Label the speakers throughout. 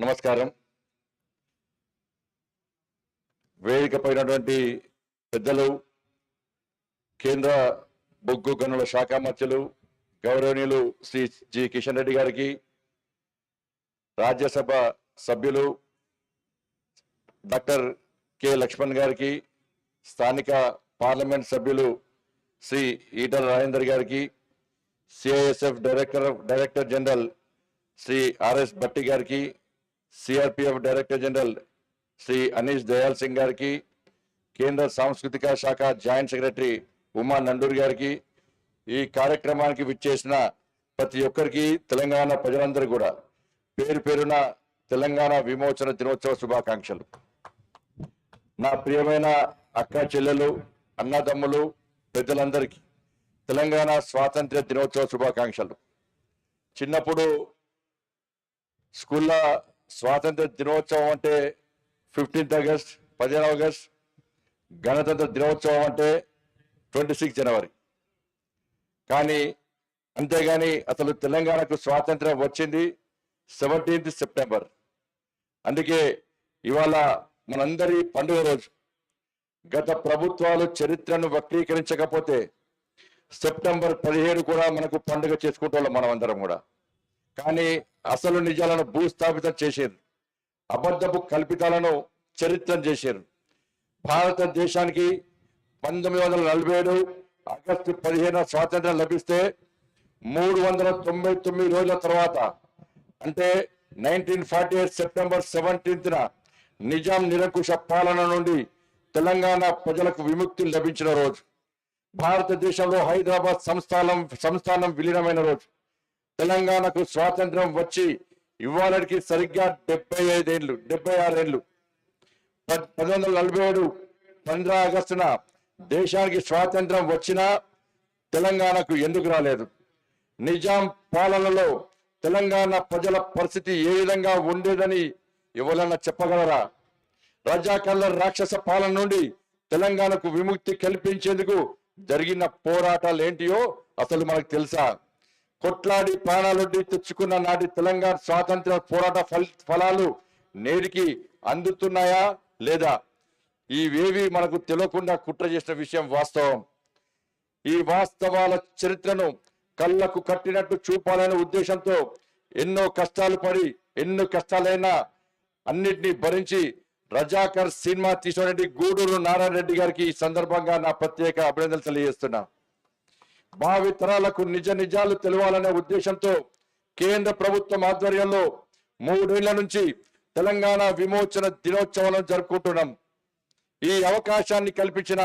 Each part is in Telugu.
Speaker 1: నమస్కారం. వేదిక పైనటువంటి పెద్దలు కేంద్ర బొగ్గు గనుల శాఖ మధ్యలు గౌరవనీయులు శ్రీ జి కిషన్ రెడ్డి గారికి రాజ్యసభ సభ్యులు డాక్టర్ కె లక్ష్మణ్ గారికి స్థానిక పార్లమెంట్ సభ్యులు శ్రీ ఈటల రాజేందర్ గారికి CISF director director general Shri RS Bhatti గారికి CRPF director general Shri Aneesh Dayal Singh గారికి కేంద్ర సాంస్కృతిక శాఖ జాయింట్ సెక్రటరీ ఉమా నండూరి గారికి ఈ కార్యక్రమానికి విచ్చేసిన ప్రతి ఒక్కరికి తెలంగాణ ప్రజలందరూ కూడా పేరు పేరున తెలంగాణ విమోచన దినోత్సవ శుభాకాంక్షలు. నా ప్రియమైన అక్క చెల్లెలు అన్నదమ్ములు పెద్దలందరికీ తెలంగాణ స్వాతంత్ర దినోత్సవ శుభాకాంక్షలు. చిన్నప్పుడు స్కూల్లో స్వాతంత్ర దినోత్సవం అంటే ఫిఫ్టీన్త్ ఆగస్ట్ పదిహేను ఆగస్ట్ గణతంత్ర దినోత్సవం అంటే ట్వంటీ సిక్స్ జనవరి. కానీ అంతేగాని అసలు తెలంగాణకు స్వాతంత్రం వచ్చింది సెవెంటీన్త్ సెప్టెంబర్. అందుకే ఇవాళ మనందరి పండుగ రోజు గత ప్రభుత్వాలు చరిత్రను వక్రీకరించకపోతే సెప్టెంబర్ పదిహేడు కూడా మనకు పండుగ చేసుకుంటాం మనం అందరం కూడా. కానీ అసలు నిజాలను భూస్థాపితం చేశారు అబద్ధపు కల్పితాలను చరిత్రం చేశారు భారతదేశానికి పంతొమ్మిది వందల నలభై ఏడు ఆగస్టు పదిహేను స్వాతంత్రం లభిస్తే మూడు వందల తొంభై తొమ్మిది రోజుల తర్వాత అంటే నైన్టీన్ ఫార్టీ ఎయిట్ సెప్టెంబర్ సెవెంటీన్త్న నిజాం నిరంకుశ పాలన నుండి తెలంగాణ ప్రజలకు విముక్తి లభించిన రోజు. భారతదేశంలో హైదరాబాద్ సంస్థానం సంస్థానం విలీనమైన రోజు. తెలంగాణకు స్వాతంత్రం వచ్చి ఇవాళకి సరిగ్గా డెబ్బై ఐదేళ్ళు డెబ్బై ఆరేళ్ళు పద్- పంతొమ్మిది వందల నలభై ఏడు పంద్రా ఆగస్టున దేశానికి స్వాతంత్రం వచ్చినా తెలంగాణకు ఎందుకు రాలేదు? నిజాం పాలనలో తెలంగాణ ప్రజల పరిస్థితి ఏ విధంగా ఉండేదని ఎవరన్నా చెప్పగలరా? రజాకల్ల రాక్షస పాలన నుండి తెలంగాణకు విముక్తి కల్పించేందుకు జరిగిన పోరాటాలు ఏంటియో అసలు మనకు తెలుసా? కొట్లాడి ప్రాణాలొడ్డి తెచ్చుకున్న నాటి తెలంగాణ స్వాతంత్ర పోరాట ఫలాలు నేటికి అందుతున్నాయా లేదా? ఇవేవి మనకు తెలియకుండా కుట్ర చేసిన విషయం వాస్తవం. ఈ వాస్తవాల చరిత్రను కళ్ళకు కట్టినట్టు చూపాలనే ఉద్దేశంతో ఎన్నో కష్టాలు పడి ఎన్నో కష్టాలైనా అన్నిటినీ భరించి రజాకర్ సినిమా తీసినటువంటి గూడూరు నారాయణ రెడ్డి గారికి ఈ సందర్భంగా నా ప్రత్యేక అభినందనలు తెలియజేస్తున్నా. భావితరాలకు నిజ నిజాలు తెలవాలనే ఉద్దేశంతో కేంద్ర ప్రభుత్వం ఆధ్వర్యంలో మూడేళ్ళ నుంచి తెలంగాణ విమోచన దినోత్సవం జరుపుకుంటున్నాం. ఈ అవకాశాన్ని కల్పించిన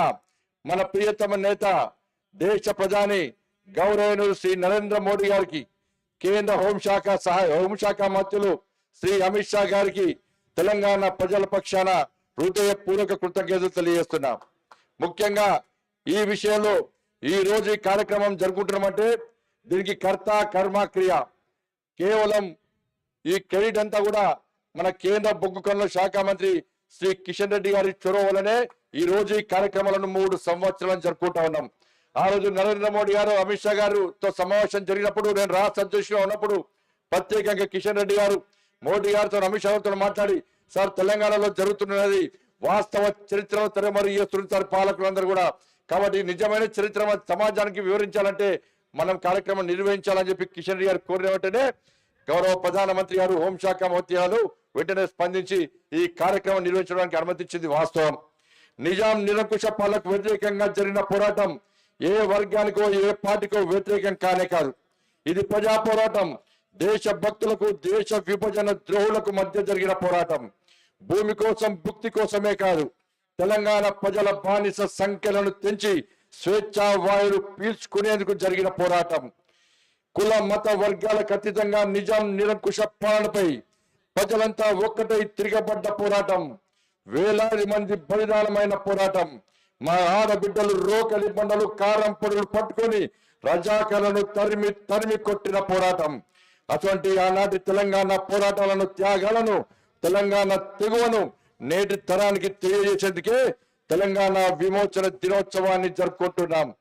Speaker 1: మన ప్రియతమ నేత దేశ ప్రధాని గౌరవనీయులు శ్రీ నరేంద్ర మోడీ గారికి కేంద్ర హోంశాఖ సహాయ హోంశాఖ మంత్రులు శ్రీ అమిత్ షా గారికి తెలంగాణ ప్రజల పక్షాన హృదయపూర్వక కృతజ్ఞతలు తెలియజేస్తున్నాం. ముఖ్యంగా ఈ విషయంలో ఈ రోజు ఈ కార్యక్రమం జరుపుకుంటున్నామంటే దీనికి కర్త కర్మ క్రియ. కేవలం ఈ క్రెడిట్ అంతా కూడా మన కేంద్ర బొగ్గు కనుల శాఖ మంత్రి శ్రీ కిషన్ రెడ్డి గారి చొరవ వల్లనే ఈ రోజు ఈ కార్యక్రమాలను మూడు సంవత్సరాలు జరుపుకుంటా ఉన్నాం. ఆ రోజు నరేంద్ర మోడీ గారు అమిత్ షా గారుతో సమావేశం జరిగినప్పుడు నేను రాష్ట్ర అధ్యక్షుడు ఉన్నప్పుడు ప్రత్యేకంగా కిషన్ రెడ్డి గారు మోడీ గారితో అమిత్ షా గారితో మాట్లాడి సార్ తెలంగాణలో జరుగుతున్నది వాస్తవ చరిత్రలో తెరమరు చేస్తున్నారు పాలకులందరూ కూడా. కాబట్టి నిజమైన చరిత్ర సమాజానికి వివరించాలంటే మనం కార్యక్రమం నిర్వహించాలని చెప్పి కిషన్ రెడ్డి గారు కోరిన వెంటనే గౌరవ ప్రధానమంత్రి గారు హోంశాఖ మంత్రి గారు వెంటనే స్పందించి ఈ కార్యక్రమం నిర్వహించడానికి అనుమతించింది వాస్తవం. నిజాం నిరంకుశ పాలకు వ్యతిరేకంగా జరిగిన పోరాటం ఏ వర్గానికో ఏ పార్టీకో వ్యతిరేకం కానే కాదు. ఇది ప్రజా పోరాటం. దేశ భక్తులకు దేశ విభజన ద్రోహులకు మధ్య జరిగిన పోరాటం. భూమి కోసం భుక్తి కోసమే కాదు. తెలంగాణ ప్రజల బానిస సంఖ్యలను తెంచి స్వేచ్ఛా వాయులు పీల్చుకునేందుకు జరిగిన పోరాటం. కుల మత వర్గాలకు అతీతంగా నిజాం నిరంకుశ పాలనపై ప్రజలంతా ఒక్కటై తిరగబడ్డ పోరాటం. వేలాది మంది బలిదానమైన పోరాటం. మా ఆడబిడ్డలు రోకలి బండలు కారం పొడులు పట్టుకొని రజాకలను తరిమి తరిమి కొట్టిన పోరాటం. అటువంటి ఆనాటి తెలంగాణ పోరాటాలను త్యాగాలను తెలంగాణ తెగువను నేటి తరానికి తెలియజేసేందుకే తెలంగాణ విమోచన దినోత్సవాన్ని జరుపుకుంటున్నాం.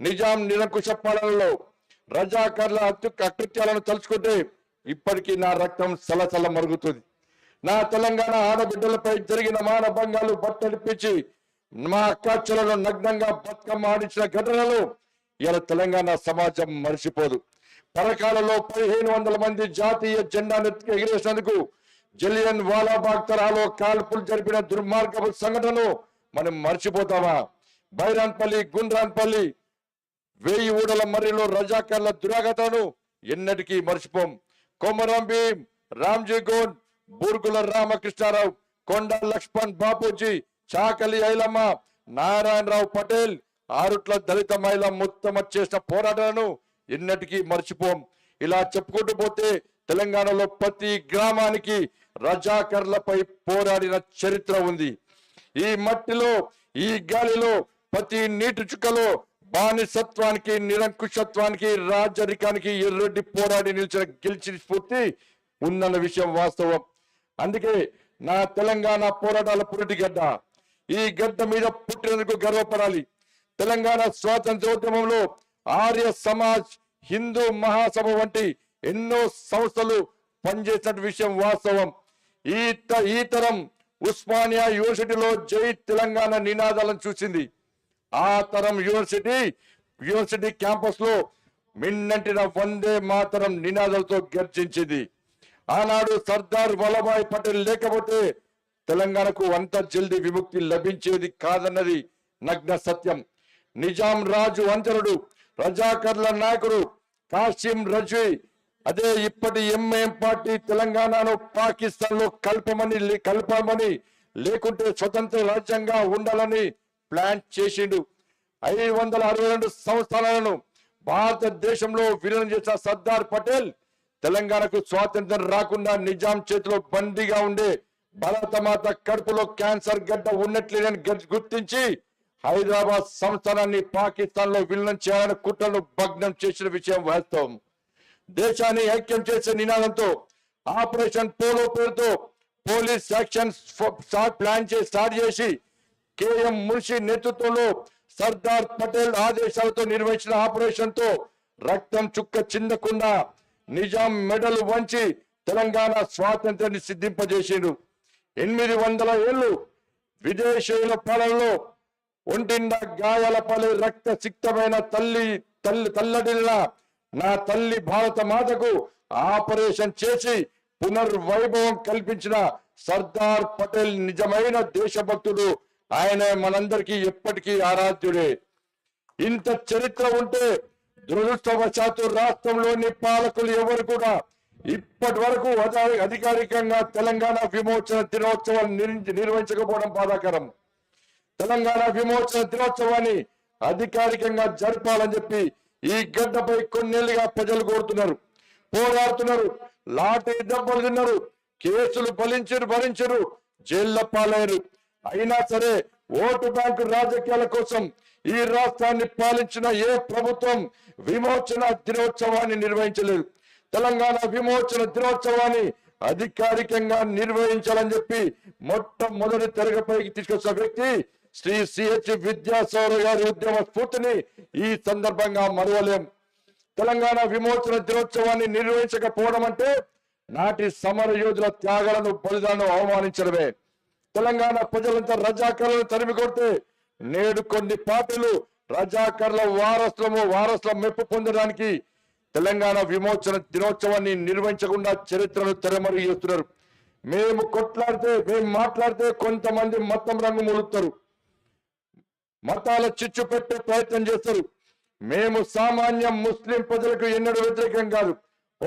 Speaker 1: నిజాం నిరంకుశ పాలనలో రజాకర్ల అత్యు అకృత్యాలను తలుచుకుంటే ఇప్పటికీ నా రక్తం సలసల మరుగుతుంది. నా తెలంగాణ ఆడబిడ్డలపై జరిగిన మానభంగాలు బట్టలిప్పించి మా అక్కాచెలను నగ్నంగా బతుకమ్మ ఆడించిన ఘటనలు ఇలా తెలంగాణ సమాజం మరిచిపోదు. పరకాలలో పదిహేను వందల మంది జాతీయ జెండాను ఎగిరేసినందుకు జలియన్ వాలాబాగ్ తరహాలో కాల్పులు జరిపిన దుర్మార్గపు సంఘటనలు మనం మర్చిపోతామా? బైరాన్పల్లి గుండ్రాన్పల్లి వేయి ఊడల మర్రిలో రజాకర్ల దురాగతను ఎన్నటికీ మర్చిపోం. కొమరం భీం రామ్జీ గోడ్ బూర్గుల రామకృష్ణారావు కొండ లక్ష్మణ్ బాపూజీ చాకలి ఐలమ్మ నారాయణరావు పటేల్ ఆరుట్ల దళిత మహిళ మొత్తం చేసిన పోరాటాలను ఎన్నటికీ మర్చిపోం. ఇలా చెప్పుకుంటూ పోతే తెలంగాణలో ప్రతి గ్రామానికి రజాకర్లపై పోరాడిన చరిత్ర ఉంది. ఈ మట్టిలో ఈ గాలిలో ప్రతి నీటి చుక్కలో బానిసత్వానికి నిరంకుశత్వానికి రాజరికానికి ఎర్రెడ్డి పోరాడి నిలిచిన గెలిచిన స్ఫూర్తి ఉందన్న విషయం వాస్తవం. అందుకే నా తెలంగాణ పోరాటాల పురిటి గడ్డ. ఈ గడ్డ మీద పుట్టినందుకు గర్వపడాలి. తెలంగాణ స్వాతంత్రోద్యమంలో ఆర్య సమాజ్ హిందూ మహాసభ వంటి ఎన్నో సంస్థలు పనిచేసిన విషయం వాస్తవం. ఈ త- ఈ తరం ఉస్మానియా యూనివర్సిటీలో జై తెలంగాణ నినాదాలను చూసింది. ఆ తరం యూనివర్సిటీ యూనివర్సిటీ క్యాంపస్లో మిన్నంటిన వందే మాతరం నినాదాలతో గర్జించింది. ఆనాడు సర్దార్ వల్లభాయ్ పటేల్ లేకపోతే తెలంగాణకు అంత జల్దీ విముక్తి లభించేది కాదన్నది నగ్న సత్యం. నిజాం రాజు అంతరుడు రజాకర్ల నాయకుడు కాసిం రజీ అదే ఇప్పటి ఎంఐఎం పార్టీ తెలంగాణను పాకిస్తాన్లో కలపమని కలపమని లేకుంటే స్వతంత్ర రాజ్యంగా ఉండాలని ప్లాన్ చేసిండు. ఐదు వందల అరవై రెండు సంస్థానాలను భారతదేశంలో విలీనం చేసిన సర్దార్ పటేల్ తెలంగాణకు స్వాతంత్రం రాకుండా నిజాం చేతిలో బందీగా ఉండే భారతమాత కడుపులో క్యాన్సర్ గడ్డ ఉన్నట్లేనని గుర్తించి హైదరాబాద్ సంస్థానాన్ని పాకిస్తాన్లో విలీనం చేయాలని కుట్రను భగ్నం చేసిన విషయం వాస్తవం. దేశాన్ని ఐక్యం చేసే నినాదంతో ఆపరేషన్ పోలో పేరుతో పోలీస్ యాక్షన్ ప్లాన్ చేసి స్టార్ట్ చేసి కేఎం మున్షి నేతృత్వంలో సర్దార్ పటేల్ ఆదేశాలతో నిర్వహించిన ఆపరేషన్తో రక్తం చుక్క చిందకుండా నిజాం మెడలు వంచి తెలంగాణ స్వాతంత్రాన్ని సిద్ధింపజేసిండు ఎనిమిది వందల ఏళ్ళు విదేశీయుల పాలనలో ఒంటిండా గాయాల పాలై రక్త సిక్తమైన తల్లి తల్లి తల్లడిల్లా నా తల్లి భారత మాతకు ఆపరేషన్ చేసి పునర్వైభవం కల్పించిన సర్దార్ పటేల్ నిజమైన దేశభక్తుడు. ఆయన మనందరికీ ఎప్పటికీ ఆరాధ్యుడే. ఇంత చరిత్ర ఉంటే దురదృష్టవశాత్తు రాష్ట్రంలోని పాలకులు ఎవరు కూడా ఇప్పటి వరకు అధికారికంగా తెలంగాణ విమోచన దినోత్సవాన్ని నిర్వహించకపోవడం బాధాకరం. తెలంగాణ విమోచన దినోత్సవాన్ని అధికారికంగా జరపాలని చెప్పి ఈ గడ్డపై కొన్నేళ్ళుగా ప్రజలు కోరుతున్నారు పోరాడుతున్నారు లాఠీ దెబ్బలు తిన్నారు కేసులు ఫలించరు భరించరు జైళ్ళ పాలయ్యారు. అయినా సరే ఓటు బ్యాంకు రాజకీయాల కోసం ఈ రాష్ట్రాన్ని పాలించిన ఏ ప్రభుత్వం విమోచన దినోత్సవాన్ని నిర్వహించలేదు. తెలంగాణ విమోచన దినోత్సవాన్ని అధికారికంగా నిర్వహించాలని చెప్పి మొట్టమొదటి తెరగపైకి తీసుకొచ్చిన వ్యక్తి శ్రీ సిహెచ్ విద్యాసాగర్ గారి ఉద్యమ స్ఫూర్తిని ఈ సందర్భంగా మరవలేం. తెలంగాణ విమోచన దినోత్సవాన్ని నిర్వహించకపోవడం అంటే నాటి సమర యోధుల త్యాగాలను బలిదానం అవమానించడమే. తెలంగాణ ప్రజలంతా రజాకర్లను తరిమి కొడితే నేడు కొన్ని పార్టీలు రజాకర్ల వారసులము వారసుల మెప్పు పొందడానికి తెలంగాణ విమోచన దినోత్సవాన్ని నిర్వహించకుండా చరిత్రను తెరమరుగు చేస్తున్నారు. మేము కొట్లాడితే మేము మాట్లాడితే కొంతమంది మొత్తం రంగు మొలుస్తారు మతాల చిచ్చు పెట్టే ప్రయత్నం చేస్తారు. మేము సామాన్య ముస్లిం ప్రజలకు ఎన్నడూ వ్యతిరేకం కాదు.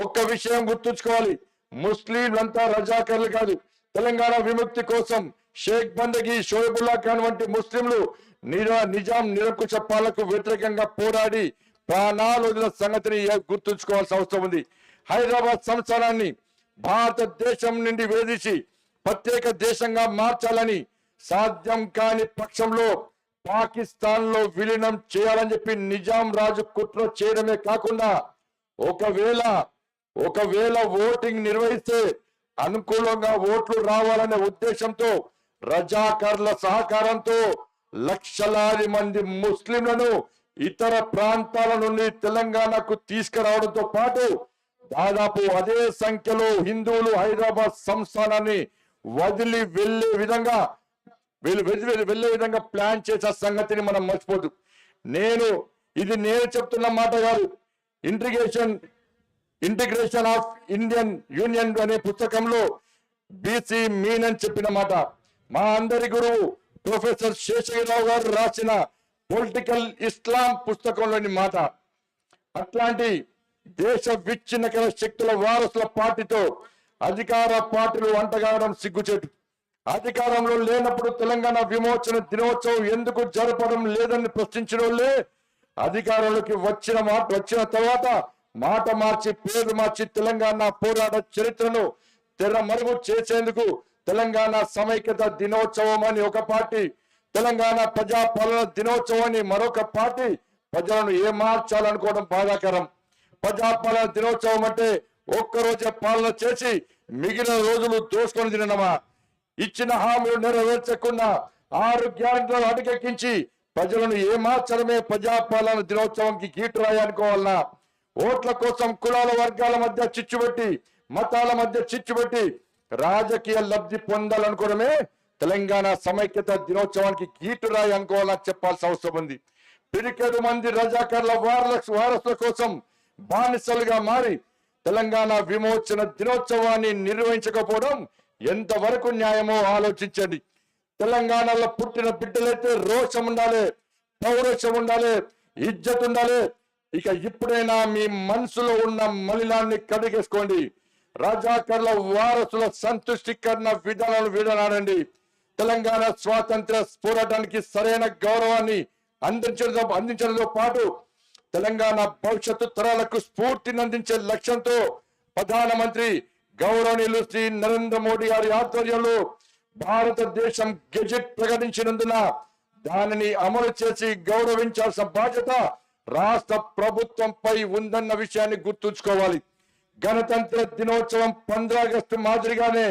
Speaker 1: ఒక్క విషయం గుర్తుంచుకోవాలి. ముస్లింలంతా రజాకర్లు కాదు. తెలంగాణ విముక్తి కోసం షేక్ బందగి షోయబుల్లా ఖాన్ వంటి ముస్లింలు నిరా నిజాం నిరంకుశ పాలకు వ్యతిరేకంగా పోరాడి ప్రాణాలు వదిలిన సంగతిని గుర్తుంచుకోవాల్సిన అవసరం ఉంది. హైదరాబాద్ సంస్థానాన్ని భారతదేశం నుండి వేధించి ప్రత్యేక దేశంగా మార్చాలని సాధ్యం కాని పక్షంలో పాకిస్తాన్లో విలీనం చేయాలని చెప్పి నిజాం రాజు కుట్ర చేయడమే కాకుండా ఒకవేళ ఒకవేళ ఓటింగ్ నిర్వహిస్తే అనుకూలంగా ఓట్లు రావాలనే ఉద్దేశంతో రజాకర్ల సహకారంతో లక్షలాది మంది ముస్లింలను ఇతర ప్రాంతాల నుండి తెలంగాణకు తీసుకురావడంతో పాటు దాదాపు అదే సంఖ్యలో హిందువులు హైదరాబాద్ సంస్థానాన్ని వదిలి వెళ్ళే విధంగా వీళ్ళు వెళ్ళి వెళ్ళి వెళ్ళే విధంగా ప్లాన్ చేసే సంగతిని మనం మర్చిపోదు. నేను ఇది నేను చెప్తున్న మాట కాదు. Integration integration of Indian union అనే పుస్తకంలో బీసీ మీన్ అని చెప్పిన మాట. మా అందరి గురువు ప్రొఫెసర్ శేషగిరావు గారు రాసిన పొలిటికల్ ఇస్లాం పుస్తకంలోని మాట. అట్లాంటి దేశ విచ్ఛిన్నకర శక్తుల వారసుల పార్టీతో అధికార పార్టీలు అంటగాడడం సిగ్గుచేటు. అధికారంలో లేనప్పుడు తెలంగాణ విమోచన దినోత్సవం ఎందుకు జరపడం లేదని ప్రశ్నించిన వాళ్ళే అధికారంలోకి వచ్చిన మాట వచ్చిన తర్వాత మాట మార్చి పేరు మార్చి తెలంగాణ పోరాట చరిత్రను తెర మరుగు చేసేందుకు తెలంగాణ సమైక్యత దినోత్సవం అని ఒక పార్టీ తెలంగాణ ప్రజాపాలన దినోత్సవం అని మరొక పార్టీ ప్రజలను ఏమార్చాలనుకోవడం బాధాకరం. ప్రజాపాలన దినోత్సవం అంటే ఒక్కరోజే పాలన చేసి మిగిలిన రోజులు దోసుకొని తినడమా? ఇచ్చిన హామీలు నెరవేర్చకుండా ఆరు గ్యారెంటీలను అడుగెక్కించి ప్రజలను ఏమాత్రమే ప్రజాపాలన దినోత్సవంకి గీటు అనుకోవాలన్నా ఓట్ల కోసం కులాల వర్గాల మధ్య చిచ్చుబెట్టి మతాల మధ్య చిచ్చుబెట్టి రాజకీయ లబ్ధి పొందాలనుకోవడమే తెలంగాణ సమైక్యత దినోత్సవానికి గీటు రాయి అనుకోవాలని చెప్పాల్సిన అవసరం ఉంది. పిరికేడు మంది రజాకర్ల వారల వారసుల కోసం బానిసలుగా మారి తెలంగాణ విమోచన దినోత్సవాన్ని నిర్వహించకపోవడం ఎంతవరకు న్యాయమో ఆలోచించండి. తెలంగాణలో పుట్టిన బిడ్డలైతే రోషం ఉండాలి పౌరుషం ఉండాలి ఇజ్జత్ ఉండాలి. ఇక ఇప్పుడైనా మీ మనసులో ఉన్న మలినాన్ని కడిగేసుకోండి. రాజాకర్ల వారసుల సంతుష్టికరణ విధానాలు విడనాడండి. తెలంగాణ స్వాతంత్ర పోరాటానికి సరైన గౌరవాన్ని అందించడంతో అందించడంతో పాటు తెలంగాణ భవిష్యత్తు తరాలకు స్ఫూర్తిని అందించే లక్ష్యంతో ప్రధానమంత్రి గౌరవనీయులు శ్రీ నరేంద్ర మోడీ గారి ఆధ్వర్యంలో భారతదేశం గెజెట్ ప్రకటించినందున దానిని అమలు చేసి గౌరవించాల్సిన బాధ్యత రాష్ట్ర ప్రభుత్వంపై ఉందన్న విషయాన్ని గుర్తుంచుకోవాలి. గణతంత్ర దినోత్సవం పంద్ర ఆగస్టు మాదిరిగానే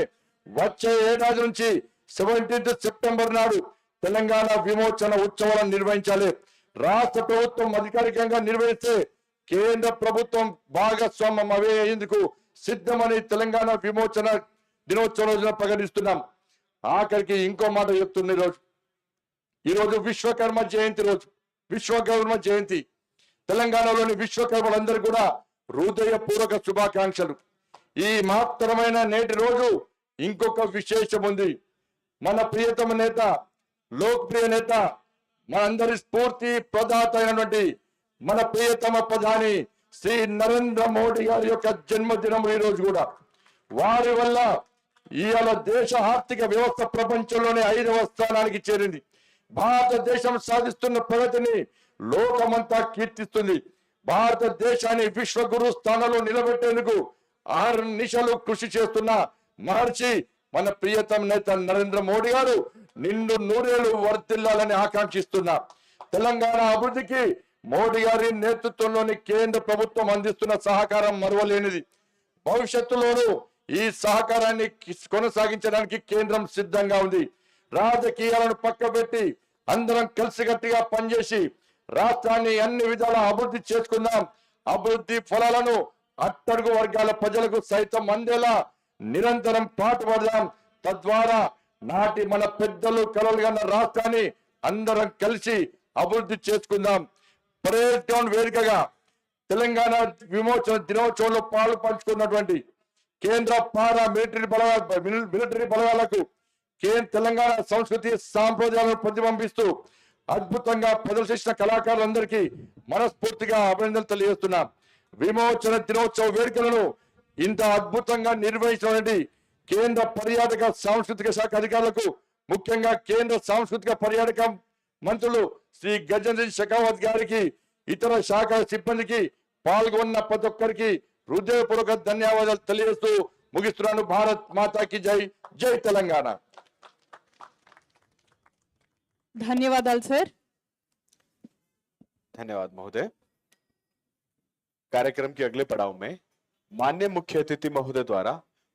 Speaker 1: వచ్చే ఏడాది నుంచి సెవెంటీన్త్ సెప్టెంబర్ నాడు తెలంగాణ విమోచన ఉత్సవాలను నిర్వహించాలి. రాష్ట్ర ప్రభుత్వం అధికారికంగా నిర్వహిస్తే కేంద్ర ప్రభుత్వం భాగస్వామ్యం అయ్యేందుకు సిద్ధమని తెలంగాణ విమోచన దినోత్సవం రోజున ప్రకటిస్తున్నాం. ఆఖరికి ఇంకో మాట చెప్తుంది ఈరోజు ఈరోజు విశ్వకర్మ జయంతి రోజు. విశ్వకర్మ జయంతి. తెలంగాణలోని విశ్వకర్మలందరూ కూడా హృదయపూర్వక శుభాకాంక్షలు. ఈ మహత్తరమైన నేటి రోజు ఇంకొక విశేషం ఉంది. మన ప్రియతమ నేత లోక్ప్రియ నేత మనందరి స్ఫూర్తి ప్రదాత అయినటువంటి మన ప్రియతమ ప్రధాని శ్రీ నరేంద్ర మోడీ గారి యొక్క జన్మదినం ఈ రోజు కూడా. వారి వల్ల ఇవాళ దేశ ఆర్థిక వ్యవస్థ ప్రపంచంలోనే ఐదవ స్థానానికి చేరింది. భారతదేశం సాధిస్తున్న ప్రగతిని లోకమంతా కీర్తిస్తుంది. భారతదేశాన్ని విశ్వగురు స్థానంలో నిలబెట్టేందుకు ఆరు నిశలు కృషి చేస్తున్న మహర్షి మన ప్రియతమ నేత నరేంద్ర మోడీ గారు నిండు నూరేళ్ళు వర్తిల్లాలని ఆకాంక్షిస్తున్నా. తెలంగాణ అభివృద్ధికి మోడీ గారి నేతృత్వంలోని కేంద్ర ప్రభుత్వం అందిస్తున్న సహకారం మరువలేనిది. భవిష్యత్తులోనూ ఈ సహకారాన్ని కొనసాగించడానికి కేంద్రం సిద్ధంగా ఉంది. రాజకీయాలను పక్కబెట్టి అందరం కలిసికట్టుగా పనిచేసి రాష్ట్రాన్ని అన్ని విధాల అభివృద్ధి చేసుకుందాం. అభివృద్ధి ఫలాలను అట్టడుగు వర్గాల ప్రజలకు సైతం అందేలా నిరంతరం పాటుపడదాం. తద్వారా నాటి మన పెద్దలు కలలుగన్న రాష్ట్రాన్ని అందరం కలిసి అభివృద్ధి చేసుకుందాం. పరేడ్ గ్రౌండ్ వేదికగా తెలంగాణ విమోచన దినోత్సవంలో పాలు పంచుకున్నటువంటి కేంద్ర పారా మిలిటరీ బలగా మిలిటరీ బలగాలకు కేంద్ర తెలంగాణ సంస్కృతి సాంప్రదాయాలను ప్రతిబింబిస్తూ అద్భుతంగా ప్రదర్శించిన కళాకారులందరికీ మనస్ఫూర్తిగా అభినందనలు తెలియజేస్తున్నాం. విమోచన దినోత్సవ వేడుకలను ఇంత అద్భుతంగా నిర్వహించినటువంటి కేంద్ర పర్యాటక సాంస్కృతిక శాఖ అధికారులకు ముఖ్యంగా కేంద్ర సాంస్కృతిక పర్యాటక మంత్రులు శ్రీ గజేంద్ర షెకావత్ గారికి ఇతర శాఖ సిబ్బందికి పాల్గొన్న ప్రతి ఒక్కరికి హృదయపూర్వక ధన్యవాదాలు తెలియజేస్తూ ముగిస్తున్నాను భారత్ మాతాకి జై జై తెలంగాణ
Speaker 2: ధన్యవాదాలు సార్
Speaker 3: धन्यवाद महोदय कार्यक्रम के अगले पड़ाव में मान्य मुख्य अतिथि महोदय द्वारा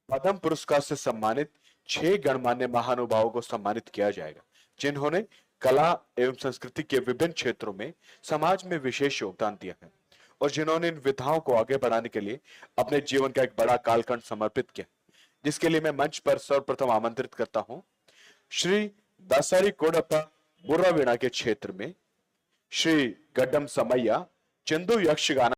Speaker 3: पद्म पुरस्कार से सम्मानित छह गणमान्य महानुभावों को सम्मानित किया जाएगा जिन्होंने कला एवं संस्कृति के विभिन्न क्षेत्रों में समाज में विशेष योगदान दिया है और जिन्होंने इन विधाओं को आगे बढ़ाने के लिए अपने जीवन का एक बड़ा कालखंड समर्पित किया जिसके लिए मैं मंच पर सर्वप्रथम आमंत्रित करता हूँ। श्री दासारी कोडप्पा बुर्रावीणा के क्षेत्र में श्री गड्डम समैया चंदू यक्षगान